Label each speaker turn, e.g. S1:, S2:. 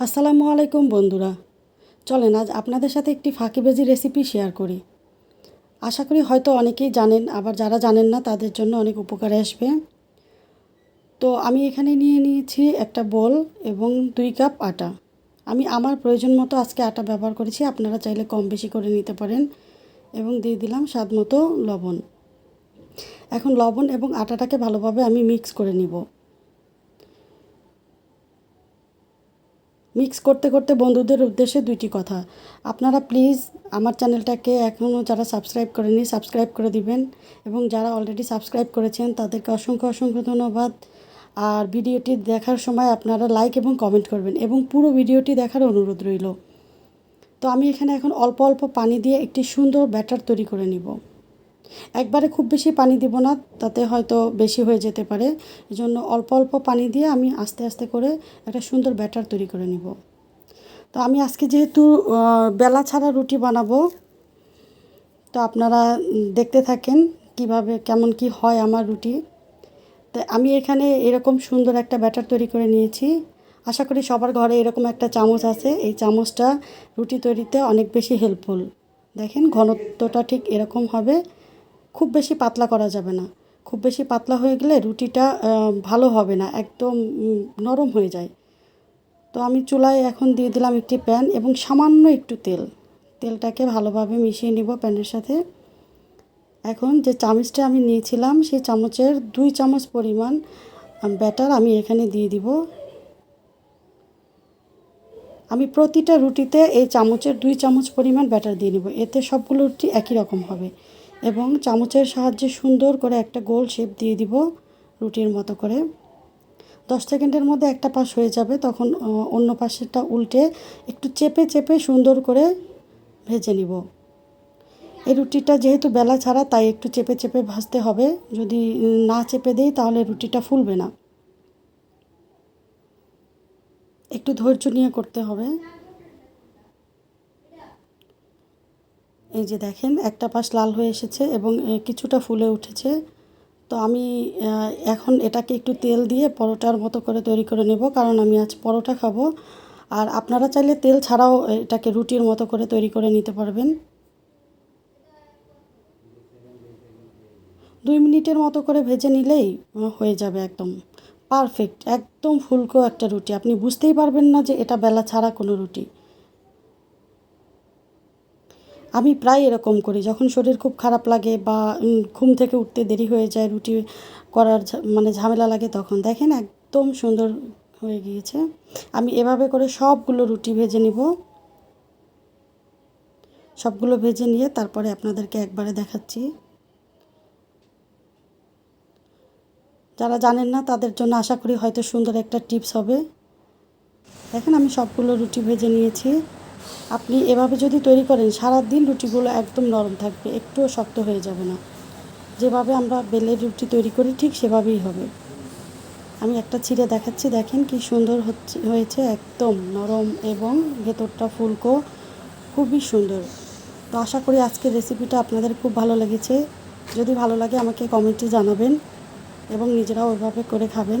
S1: আসসালামু আলাইকুম, বন্ধুরা। চলেন, আজ আপনাদের সাথে একটি ফাঁকিবাজি রেসিপি শেয়ার করি। আশা করি হয়তো অনেকেই জানেন, আবার যারা জানেন না, তাদের জন্য অনেক উপকারে আসবে। তো আমি এখানে নিয়ে নিয়েছি একটা বোল এবং দুই কাপ আটা। আমি আমার প্রয়োজন মতো আজকে আটা ব্যবহার করেছি, আপনারা চাইলে কম বেশি করে নিতে পারেন এবং দিয়ে দিলাম স্বাদ মতো লবণ। এখন লবণ এবং আটাটাকে ভালোভাবে আমি মিক্স করে নিব। মিক্স করতে করতে বন্ধুদের উদ্দেশ্যে দুইটি কথা। আপনারা প্লিজ আমার চ্যানেলটাকে এখনও যারা সাবস্ক্রাইব করেনি সাবস্ক্রাইব করে দিবেন এবং যারা অলরেডি সাবস্ক্রাইব করেছেন, তাদেরকে অসংখ্য অসংখ্য ধন্যবাদ। আর ভিডিওটি দেখার সময় আপনারা লাইক এবং কমেন্ট করবেন এবং পুরো ভিডিওটি দেখার অনুরোধ রইল। তো আমি এখানে এখন অল্প অল্প পানি দিয়ে একটি সুন্দর ব্যাটার তৈরি করে নিব। একবারে খুব বেশি পানি দিব না, তাতে হয়তো বেশি হয়ে যেতে পারে। এজন্য অল্প অল্প পানি দিয়ে আমি আস্তে আস্তে করে একটা সুন্দর ব্যাটার তৈরি করে নিব। তো আমি আজকে যেহেতু বেলা ছাড়া রুটি বানাবো, তো আপনারা দেখতে থাকেন কীভাবে, কেমন কি হয় আমার রুটি। তো আমি এখানে এরকম সুন্দর একটা ব্যাটার তৈরি করে নিয়েছি। আশা করি সবার ঘরে এরকম একটা চামচ আছে। এই চামচটা রুটি তৈরিতে অনেক বেশি হেল্পফুল দেখেন ঘনত্বটা ঠিক এরকম হবে। খুব বেশি পাতলা করা যাবে না। খুব বেশি পাতলা হয়ে গেলে রুটিটা ভালো হবে না, একদম নরম হয়ে যায়। তো আমি চুলায় এখন দিয়ে দিলাম একটি প্যান এবং সামান্য একটু তেল। তেলটাকে ভালোভাবে মিশিয়ে নিব প্যানের সাথে। এখন যে চামচটা আমি নিয়েছিলাম, সেই চামচের দুই চামচ পরিমাণ ব্যাটার আমি এখানে দিয়ে দিব। আমি প্রতিটা রুটিতে এই চামচের দুই চামচ পরিমাণ ব্যাটার দিয়ে নিব। এতে সবগুলো রুটি একই রকম হবে। এবং চামচের সাহায্যে সুন্দর করে একটা গোল শেপ দিয়ে দিব রুটির মতো করে। দশ সেকেন্ডের মধ্যে একটা পাশ হয়ে যাবে, তখন অন্য পাশেরটা উল্টে একটু চেপে চেপে সুন্দর করে ভেজে নিব। এই রুটিটা যেহেতু বেলা ছাড়া, তাই একটু চেপে চেপে ভাজতে হবে। যদি না চেপে দেই, তাহলে রুটিটা ফুলবে না। একটু ধৈর্য নিয়ে করতে হবে। এই যে দেখেন, একটা পাশ লাল হয়ে এসেছে এবং কিছুটা ফুলে উঠেছে। তো আমি এখন এটাকে একটু তেল দিয়ে পরোটার মতো করে তৈরি করে নেব, কারণ আমি আজ পরোটা খাব। আর আপনারা চাইলে তেল ছাড়াও এটাকে রুটির মতো করে তৈরি করে নিতে পারবেন। দুই মিনিটের মতো করে ভেজে নিলেই হয়ে যাবে একদম পারফেক্ট, একদম ফুলকো একটা রুটি। আপনি বুঝতেই পারবেন না যে এটা বেলা ছাড়া কোনো রুটি। আমি প্রায় এরকম করি, যখন শরীর খুব খারাপ লাগে বা ঘুম থেকে উঠতে দেরি হয়ে যায়, রুটি করার মানে ঝামেলা লাগে তখন। দেখেন একদম সুন্দর হয়ে গিয়েছে। আমি এভাবে করে সবগুলো রুটি ভেজে নিব। সবগুলো ভেজে নিয়ে তারপরে আপনাদেরকে একবারে দেখাচ্ছি। যারা জানেন না, তাদের জন্য আশা করি হয়তো সুন্দর একটা টিপস হবে। দেখেন আমি সবগুলো রুটি ভেজে নিয়েছি। আপনি এভাবে যদি তৈরি করেন সারা দিন রুটিগুলো একদম নরম থাকবে, একটুও শক্ত হয়ে যাবে না। যেভাবে আমরা বেলের রুটি তৈরি করি, ঠিক সেভাবেই হবে। আমি একটা ছিঁড়ে দেখাচ্ছি, দেখেন কি সুন্দর হচ্ছে, হয়েছে একদম নরম এবং ভেতরটা ফুলকো, খুবই সুন্দর। তো আশা করি আজকের রেসিপিটা আপনাদের খুব ভালো লেগেছে। যদি ভালো লাগে আমাকে কমেন্টে জানাবেন এবং নিজেরাও ওইভাবে করে খাবেন।